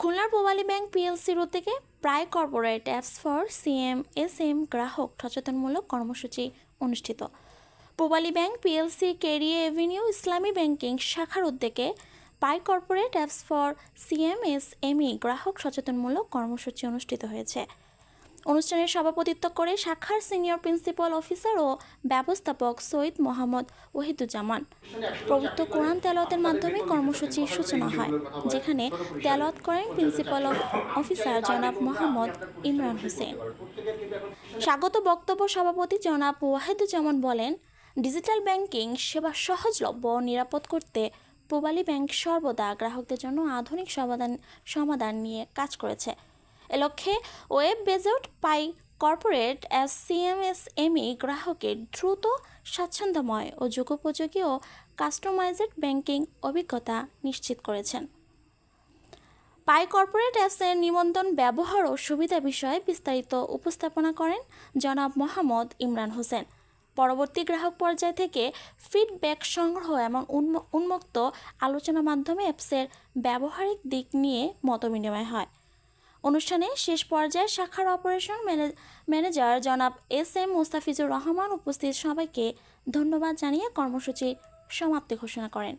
খুলনার পোবালী ব্যাংক পিএলসির উদ্যোগে প্রায় corporate apps for CM S M গ্রাহক সচেতনমূলক কর্মসূচি অনুষ্ঠিত। পোবালী ব্যাংক পিএলসি, কেরিয়ে এভিনিউ, ইসলামী ব্যাংকিং শাখার উদ্যোগে Pi corporate apps for CMSME গ্রাহক সচেতনমূলক কর্মসূচি অনুষ্ঠিত হয়েছে। অনুষ্ঠানের সভাপতিত্ব করে শাখার সিনিয়র প্রিন্সিপাল অফিসার ও ব্যবস্থাপক সৈয়দ মোহাম্মদ ওহিদুজ্জামান পবিত্র কোরআন তেলাওয়াতের মাধ্যমে কর্মসূচির সূচনা হয়, যেখানে তেলাওয়াত করেন প্রিন্সিপাল অফ- অফিসার জনাব মোহাম্মদ ইমরান হোসেন। স্বাগত বক্তব্য সভাপতি জনাব ওয়াহিদুজ্জামান বলেন, ডিজিটাল ব্যাংকিং সেবা সহজলভ্য নিরাপদ করতে পূবালী ব্যাংক সর্বদা গ্রাহকদের জন্য আধুনিক সমাধান সমাধান নিয়ে কাজ করেছে। এ লক্ষ্যে web based Pi corporate S CMSME গ্রাহকের দ্রুত স্বাচ্ছন্দ্যময় ও যুগোপযোগী ও কাস্টমাইজড ব্যাংকিং অভিজ্ঞতা নিশ্চিত করেছেন। পাই কর্পোরেট অ্যাপসের নিবন্ধন ব্যবহার ও সুবিধা বিষয়ে বিস্তারিত উপস্থাপনা করেন জনাব মোহাম্মদ ইমরান হোসেন। পরবর্তী গ্রাহক পর্যায় থেকে ফিডব্যাক সংগ্রহ এবং উন্ম- উন্মুক্ত আলোচনার মাধ্যমে অ্যাপসের ব্যবহারিক দিক নিয়ে মতবিনিময় হয়। অনুষ্ঠানে শেষ পর্যায়ে শাখার অপারেশন ম্যানে- ম্যানেজার জনাব এস এম মোস্তাফিজুর রহমান উপস্থিত সবাইকে ধন্যবাদ জানিয়ে কর্মসূচির সমাপ্তি ঘোষণা করেন।